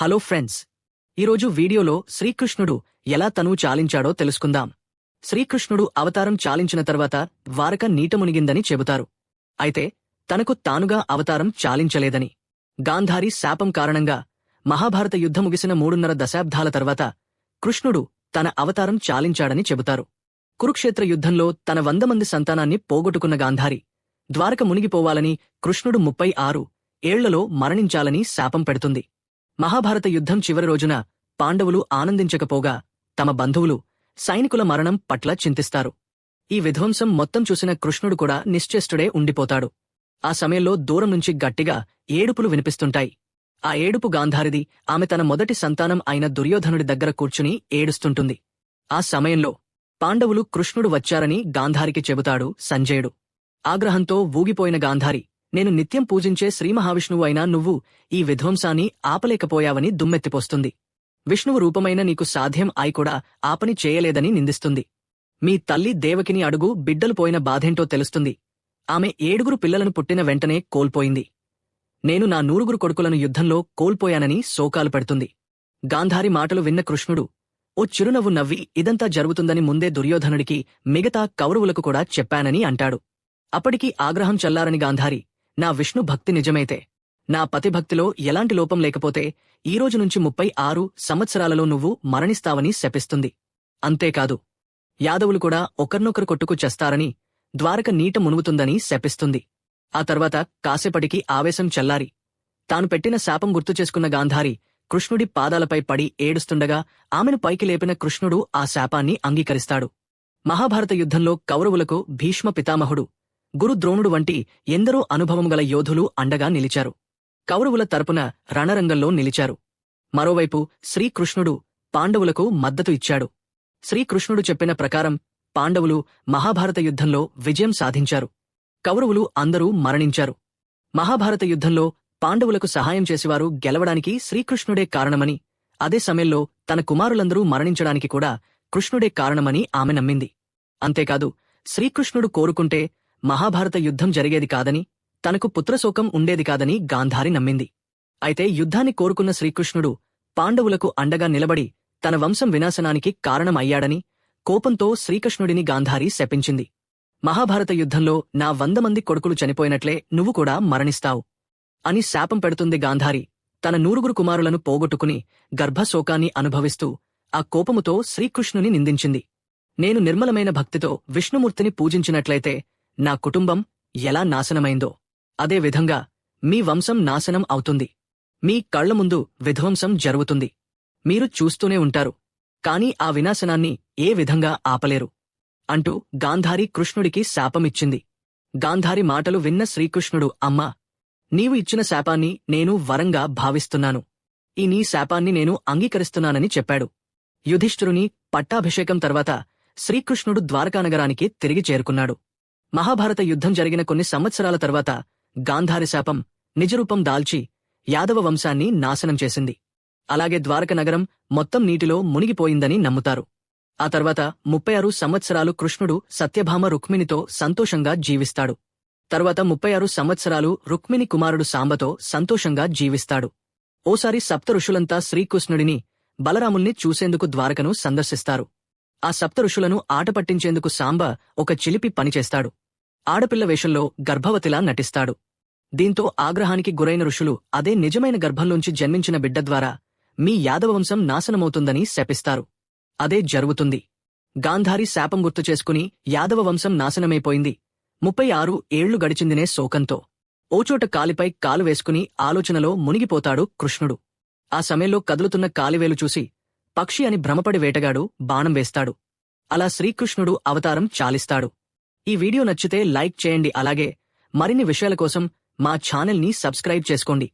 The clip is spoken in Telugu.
హలో ఫ్రెండ్స్ ఈరోజు వీడియోలో శ్రీకృష్ణుడు ఎలా తనువు చాలించాడో తెలుసుకుందాం. శ్రీకృష్ణుడు అవతారం చాలించిన తర్వాత ద్వారక నీట మునిగిందని చెబుతారు. అయితే తనకు తానుగా అవతారం చాలించలేదని. గాంధారి శాపం కారణంగా మహాభారత యుద్ధం ముగిసిన మూడున్నర దశాబ్దాల తర్వాత కృష్ణుడు తన అవతారం చాలించాడని చెబుతారు. కురుక్షేత్ర యుద్ధంలో తన వంద మంది సంతానాన్ని పోగొట్టుకున్న గాంధారి ద్వారక మునిగిపోవాలని కృష్ణుడు ముప్పై ఆరు ఏళ్ళలో మరణించాలని శాపం పెడుతుంది. మహాభారత యుద్ధం చివరి రోజున పాండవులు ఆనందించకపోగా తమ బంధువులు సైనికుల మరణం పట్ల చింతిస్తారు. ఈ విధ్వంసం మొత్తం చూసిన కృష్ణుడు కూడా నిశ్చేష్టుడే ఉండిపోతాడు. ఆ సమయంలో దూరం నుంచి గట్టిగా ఏడుపులు వినిపిస్తుంటాయి. ఆ ఏడుపు గాంధారిది ఆమె తన మొదటి సంతానం అయిన దుర్యోధనుడి దగ్గర కూర్చుని ఏడుస్తుంటుంది. ఆ సమయంలో పాండవులు కృష్ణుడు వచ్చారని గాంధారికి చెబుతాడు సంజయుడు. ఆగ్రహంతో ఊగిపోయిన గాంధారి నేను నిత్యం పూజించే శ్రీమహావిష్ణువు అయినా నువ్వు ఈ విధ్వంసాన్ని ఆపలేకపోయావని దుమ్మెత్తిపోస్తుంది. విష్ణువు రూపమైన నీకు సాధ్యం అయి కూడా ఆపని చేయలేదని నిందిస్తుంది. మీ తల్లి దేవకిని అడుగు బిడ్డలు పోయిన బాధేంటో తెలుస్తుంది. ఆమె ఏడుగురు పిల్లలను పుట్టిన వెంటనే కోల్పోయింది. నేను నా నూరుగురు కొడుకులను యుద్ధంలో కోల్పోయానని శోకాలు పెడుతుంది. గాంధారి మాటలు విన్న కృష్ణుడు ఓ చిరునవ్వు నవ్వి ఇదంతా జరుగుతుందని ముందే దుర్యోధనుడికి మిగతా కౌరవులకు కూడా చెప్పానని అంటాడు. అప్పటికీ ఆగ్రహం చల్లారని గాంధారి నా విష్ణు భక్తి నిజమైతే. నా పతిభక్తిలో ఎలాంటి లోపం లేకపోతే ఈ రోజు నుంచి ముప్పై ఆరు సంవత్సరాలలో నువ్వు మరణిస్తావని శపిస్తుంది. అంతేకాదు యాదవులు కూడా ఒకర్నొకరు కొట్టుకు చేస్తారని ద్వారక నీట మునుగుతుందని శపిస్తుంది. ఆ తర్వాత కాసేపటికి ఆవేశం చల్లారి తాను పెట్టిన శాపం గుర్తు చేసుకున్న గాంధారి కృష్ణుడి పాదాలపై పడి ఏడుస్తుండగా ఆమెను పైకి లేపిన కృష్ణుడు ఆ శాపాన్ని అంగీకరిస్తాడు. మహాభారత యుద్ధంలో కౌరవులకు భీష్మ పితామహుడు గురు ద్రోణుడు వంటి ఎందరో అనుభవం గల యోధులు అండగా నిలిచారు. కౌరవుల తరపున రణరంగంలో నిలిచారు. మరోవైపు శ్రీకృష్ణుడు పాండవులకు మద్దతు ఇచ్చాడు. శ్రీకృష్ణుడు చెప్పిన ప్రకారం పాండవులు మహాభారత యుద్ధంలో విజయం సాధించారు. కౌరవులు అందరూ మరణించారు. మహాభారత యుద్ధంలో పాండవులకు సహాయం చేసేవారు గెలవడానికి శ్రీకృష్ణుడే కారణమని అదే సమయంలో తన కుమారులందరూ మరణించడానికి కూడా కృష్ణుడే కారణమని ఆమె నమ్మింది. అంతేకాదు శ్రీకృష్ణుడు కోరుకుంటే మహాభారత యుద్ధం జరిగేది కాదని తనకు పుత్రశోకం ఉండేది కాదని గాంధారి నమ్మింది. అయితే యుద్ధాన్ని కోరుకున్న శ్రీకృష్ణుడు పాండవులకు అండగా నిలబడి తన వంశం వినాశనానికి కారణమయ్యాడని కోపంతో శ్రీకృష్ణుడిని గాంధారి శపించింది. మహాభారత యుద్ధంలో నా వంద మంది కొడుకులు చనిపోయినట్లే నువ్వు కూడా మరణిస్తావు అని శాపం పెడుతుంది గాంధారి. తన నూరుగురు కుమారులను పోగొట్టుకుని గర్భశోకాన్ని అనుభవిస్తూ ఆ కోపముతో శ్రీకృష్ణుని నిందించింది. నేను నిర్మలమైన భక్తితో విష్ణుమూర్తిని పూజించినట్లయితే నా కుటుంబం ఎలా నాశనమైందో. అదేవిధంగా మీ వంశం నాశనం అవుతుంది. మీ కళ్ళ ముందు విధ్వంసం జరుగుతుంది. మీరు చూస్తూనే ఉంటారు. కాని ఆ వినాశనాన్ని ఏ విధంగా ఆపలేరు. అంటూ గాంధారి కృష్ణుడికి శాపమిచ్చింది. గాంధారి మాటలు విన్న శ్రీకృష్ణుడు అమ్మా నీవు ఇచ్చిన శాపాన్ని నేను వరంగా భావిస్తున్నాను. ఈ నీ శాపాన్ని నేను అంగీకరిస్తున్నానని చెప్పాడు. యుధిష్ఠురుని పట్టాభిషేకం తర్వాత శ్రీకృష్ణుడు ద్వారకానగరానికి తిరిగి చేరుకున్నాడు. మహాభారత యుద్ధం జరిగిన కొన్ని సంవత్సరాల తర్వాత గాంధారి శాపం నిజరూపం దాల్చి యాదవ వంశాన్ని నాశనం చేసింది. అలాగే ద్వారక నగరం మొత్తం నీటిలో మునిగిపోయిందని నమ్ముతారు. ఆ తర్వాత ముప్పై ఆరు సంవత్సరాలు కృష్ణుడు సత్యభామ రుక్మిణితో సంతోషంగా జీవిస్తాడు. తర్వాత ముప్పై ఆరు సంవత్సరాలు రుక్మిణి కుమారుడు సాంబతో సంతోషంగా జీవిస్తాడు. ఓసారి సప్త ఋషులంతా శ్రీకృష్ణుడిని బలరాముల్ని చూసేందుకు ద్వారకను సందర్శిస్తారు. ఆ సప్త ఋషులను ఆట పట్టించేందుకు సాంబ ఒక చిలిపి పనిచేస్తాడు. ఆడపిల్ల వేషంలో గర్భవతిలా నటిస్తాడు. దీంతో ఆగ్రహానికి గురైన ఋషులు అదే నిజమైన గర్భంలోంచి జన్మించిన బిడ్డ ద్వారా మీ యాదవవంశం నాశనమవుతుందని శపిస్తారు. అదే జరుగుతుంది. గాంధారి శాపం గుర్తు చేసుకుని యాదవ వంశం నాశనమైపోయింది. ముప్పై ఆరు ఏళ్ళు గడిచిందినే శోకంతో. ఓచోట కాలిపై కాలు వేసుకుని ఆలోచనలో మునిగిపోతాడు కృష్ణుడు. ఆ సమయంలో కదులుతున్న కాలివేలు చూసి పక్షి అని భ్రమపడి వేటగాడు బాణం వేస్తాడు. అలా శ్రీకృష్ణుడు అవతారం చాలిస్తాడు. ఈ వీడియో నచ్చితే లైక్ చేయండి అలాగే మరిన్ని విషయాల కోసం మా ఛానల్ని సబ్స్క్రైబ్ చేసుకోండి.